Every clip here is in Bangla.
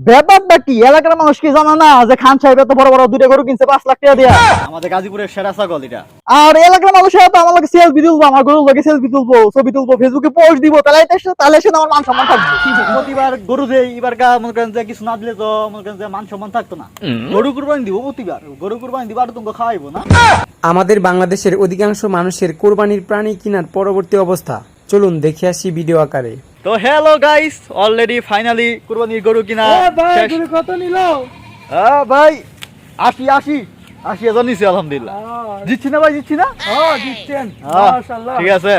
ব্যাপারটা কি? এলাকার মানুষ কি জানা না যে খান সাহেব এত বড় বড় দুটো গরু কিনছে পাঁচ লাখ টাকা দিয়া? আমাদের গাজীপুরের সেরা ছাগল এটা। আর এলাকার মানুষের তো আমার লাগে সেলফি তুলবো আমার গরুর লাগে সেলফি তুলবো ছবি তুলবো ফেসবুকে পোস্ট দিব তাহলে এতে- তাহলে সে আমার মান সম্মান থাকবে। প্রতিবার গরু যে এবার গা মনে করেন যে কিছু না দিলে তো মনে করেন যে মান সম্মান থাকতো না। গরু কুরবানি দিব প্রতিবার। গরু কুরবানি দিব আর তুমি খাওয়াইবো না। আমাদের বাংলাদেশের অধিকাংশ মানুষের কোরবানির প্রাণী কেনার পরবর্তী অবস্থা। চলুন দেখে আসি ভিডিও আকারে। তো হ্যালো গাইস অলরেডি ফাইনালি কুরবানির গরু কিনা শেষ। কত নিল? হ্যাঁ ভাই আশি আশি আশি হাজার নিছি আলহামদুলিল্লাহ। জিতছি না ভাই জিতছি না? দিচ্ছেন হ্যাঁ, ঠিক আছে।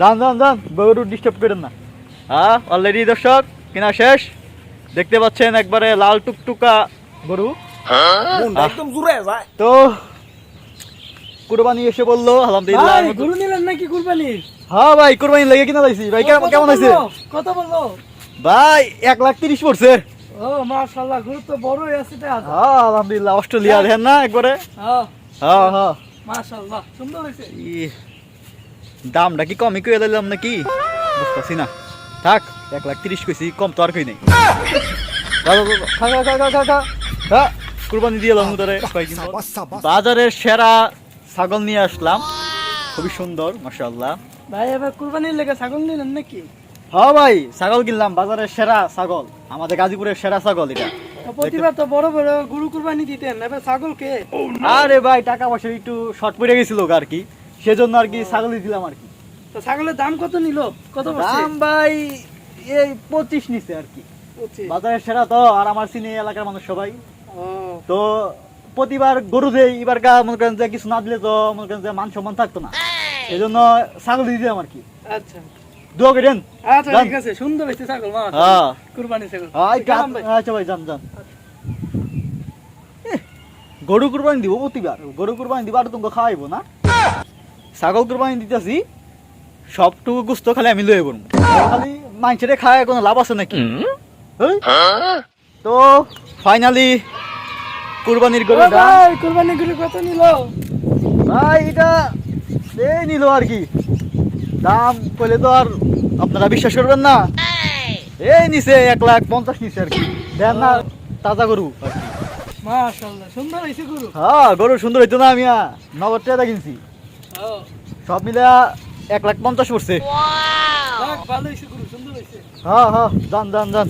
যান যান যান গরু ডিস্টার্ব করেন না। হ্যাঁ অলরেডি দর্শক কিনা শেষ। দেখতে পাচ্ছেন একবারে লাল টুকটুকা গরু। একদম জুড়ে যায়। তো কুরবানি এসে বলল আলহামদুলিল্লাহ গরু নিলেন নাকি কুরবানি? হ্যাঁ ভাই কুরবানি লেগে কিনা লাইছি। ভাই কেমন কত বলল? ভাই এক লাখ তিরিশ পড়ছে। ও মাশাআল্লাহ গরু তো বড়ই আছে হ্যাঁ আলহামদুলিল্লাহ অস্ট্রেলিয়া দেখেন না একবারে? হ্যাঁ। হ্যাঁ হ্যাঁ। মাশাআল্লাহ সুন্দর হয়েছে। দামটা কি কমই করে দিলাম নাকি? বুঝতেছি না। থাক এক লাখ তিরিশ কইছি কম তো আর কই নাই। যা, যা, যা, যা, খা, খা, খা, খা, খা, খা। খা, কুরবানি দিয়ে তোরে বাজারের সেরা ছাগল নিয়ে আসলাম। খুবই সুন্দর মাশাআল্লাহ। ভাই এবার কুরবানির লেগে ছাগল নিলেন নাকি? হ্যাঁ ভাই ছাগল কিনলাম বাজারের সেরা ছাগল। আমাদের গাজীপুরের সেরা ছাগল এটা। প্রতিবার তো বড় বড় গরু কুরবানি দিতেন এবার ছাগল কে? আরে ভাই টাকা পয়সা একটু শর্ট পড়ে গেছিল আর কি। সেজন্য আর কি ছাগলই দিলাম আর কি। তো ছাগলের দাম কত নিল? কত দাম ভাই এই পঁচিশ নিছে আর কি। বাজারের সেরা তো আর আমার চিনি এলাকার মানুষ সবাই। তো প্রতিবার গরু যে এবার গা মনে করেন যে কিছু না দিলে তো মনে করেন যে মান সম্মান থাকতো না। এই। জন্য ছাগল দিয়ে দিলাম আর কি। আচ্ছা। দোয়া করেন। আচ্ছা ঠিক আছে সুন্দর হয়েছে ছাগল মা হ্যাঁ। কুরবানি ছাগল। আই গা- গেলাম ভাই। আচ্ছা ভাই যান যান। গরু কুরবানি দিব প্রতিবার। গরু কুরবানি দিব আর তুমি খাওয়াইবো না। ছাগল কুরবানি দিতেছি সবটুকু গুস্ত খালি আমি লয়ে পড়ব। খালি মাংসেরে খায় কোনো লাভ আছে নাকি? এই? তো ফাইনালি কুরবানির গরু ভাই কুরবানি গরু কত নিল? ভাই এটা এই নিল আর কি। দাম কইলে তো আর আপনারা বিশ্বাস করবেন না। এই নিছে এক লাখ পঞ্চাশ নিছে আর কি। দেন না তাজা গরু আর কি। মাশাআল্লাহ সুন্দর হয়েছে গরু। হ্যাঁ গরু সুন্দর হইতো না আমিয়া নগদ টাকা কিনছি। সব মিলে এক লাখ পঞ্চাশ পড়ছে। হ্যাঁ হ্যাঁ যান যান যান।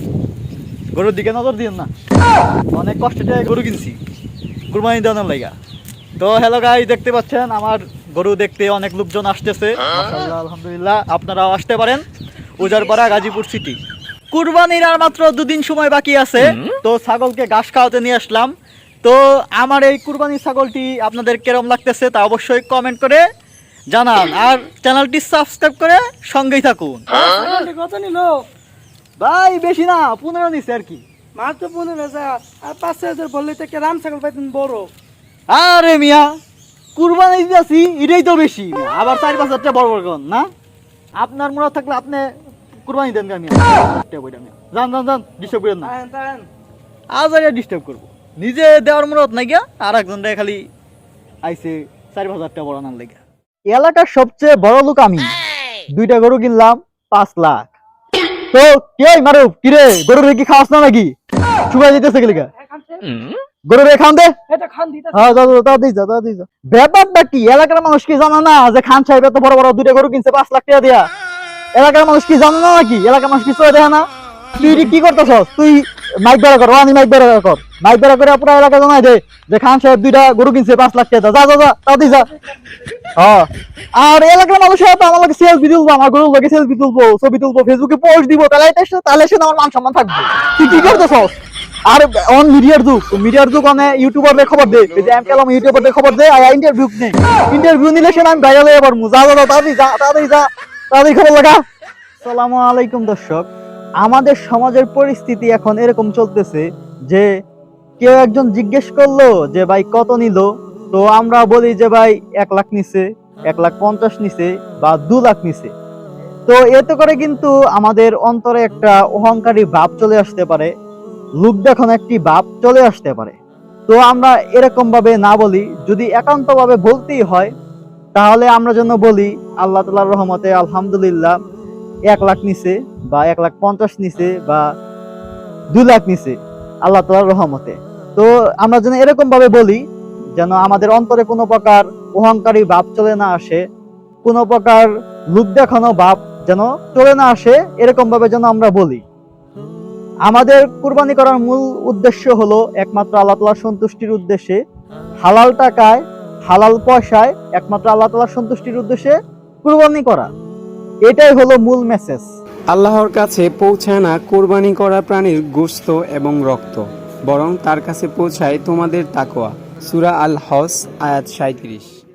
গরুর দিকে নজর দিন না। অনেক কষ্টে টাকা গরু কিনছি। কুরবানি দেওয়ানোর লাইগা তো হ্যালো গাই দেখতে পাচ্ছেন আমার গরু দেখতে অনেক লোকজন আসতেছে। আলহামদুলিল্লাহ আপনারাও আসতে পারেন। উজারপাড়া গাজীপুর সিটি কুরবানির আর মাত্র দুদিন সময় বাকি আছে। তো ছাগলকে ঘাস খাওয়াতে নিয়ে আসলাম। তো আমার এই কুরবানির ছাগলটি আপনাদের কেরম লাগতেছে তা অবশ্যই কমেন্ট করে জানান। আর চ্যানেলটি সাবস্ক্রাইব করে সঙ্গেই থাকুন। কত নিল। ভাই বেশি না পনেরো নিছে আর কি। মাত্র পনেরো হাজার আর পাঁচ হাজার বললে তো একটা রাম ছাগল পাইতেন বড়। আরে মিয়া কুরবানি দিতেছি এটাই তো বেশি আবার চার পাঁচ হাজার টাকা বড় বড় করেন না? আপনার মনে থাকলে আপনি কুরবানি দেন আমি যান যান যান ডিস্টার্ব করেন না। আজ আর ডিস্টার্ব করব। নিজে দেওয়ার মনত নাই গিয়া আর একজন খালি আইসে চারি পাঁচ হাজার টাকা বড় আনার লেগে। এলাকার সবচেয়ে বড় লোক আমি। দুইটা গরু কিনলাম পাঁচ লাখ। তো কে কিরে গরু খাওয়াস না নাকি? দিতেছে দে। হ্যাঁ কি? মানুষ কি জানা না যে খান সাহেব এত বড় বড় দুইটা গরু কিনছে, পাঁচ লাখ টাকা দিয়া? এলাকার মানুষ কি জানা না নাকি? এলাকার মানুষ কিছু দেখে না? তুই কি করতেছস? তুই মাইক বেড়া কর রানি মাইক বেড়া কর। মাইক বেড়া করে পুরো এলাকা জানাই দে, যে খান সাহেব দুইটা গরু কিনছে, পাঁচ লাখ টাকা। যা যা যা দিস যা। হ্যাঁ। আর এলাকার মানুষ তো আমার সেলফি তুলবো ছবি তুলবো ফেসবুকে পোস্ট দিব, তাহলে তাহলে সে আমার মান সম্মান থাকবে। তুই কি করতেছস? আর অন মিডিয়ার যুগ মিডিয়ার যুগ অনে ইউটিউবারদের খবর দে যে এম কালাম ইউটিউবারদের খবর দে আর ইন্টারভিউ নেই ইন্টারভিউ নিলে সে আমি যা যা তাড়াতাড়ি যা তাড়াতাড়ি যা খবর আলাইকুম দর্শক। আমাদের সমাজের পরিস্থিতি এখন এরকম চলতেছে যে কেউ একজন জিজ্ঞেস করল যে, ভাই, কত নিল? তো আমরা বলি যে, ভাই, এক লাখ নিছে, এক লাখ পঞ্চাশ নিছে বা দু লাখ নিছে। তো এতে করে কিন্তু আমাদের অন্তরে একটা অহংকারী ভাব চলে আসতে পারে লোক দেখানো একটি ভাব চলে আসতে পারে। তো আমরা এরকম ভাবে না বলি, যদি একান্তভাবে বলতেই হয়, তাহলে আমরা যেন বলি, আল্লাহ তালার রহমতে আলহামদুলিল্লাহ এক লাখ নিছে বা এক লাখ পঞ্চাশ নিছে বা দুই লাখ নিছে, আল্লাহ তালার রহমতে। তো আমরা যেন এরকম ভাবে বলি, যেন আমাদের অন্তরে কোনো প্রকার অহংকারী ভাব চলে না আসে, কোনো প্রকার লোক দেখানো ভাব যেন চলে না আসে এরকম ভাবে যেন আমরা বলি। আমাদের কুরবানি করার মূল উদ্দেশ্য হলো একমাত্র আল্লাহ তালার সন্তুষ্টির উদ্দেশ্যে হালাল টাকায়, হালাল পয়সায় একমাত্র আল্লাহ তালার সন্তুষ্টির উদ্দেশ্যে কুরবানি করা। এটাই হলো মূল মেসেজ আল্লাহর কাছে পৌঁছায় না কোরবানি করা প্রাণীর গোস্ত এবং রক্ত, বরং তার কাছে পৌঁছায় তোমাদের তাকোয়া সুরা আল হস আয়াত সাঁত্রিশ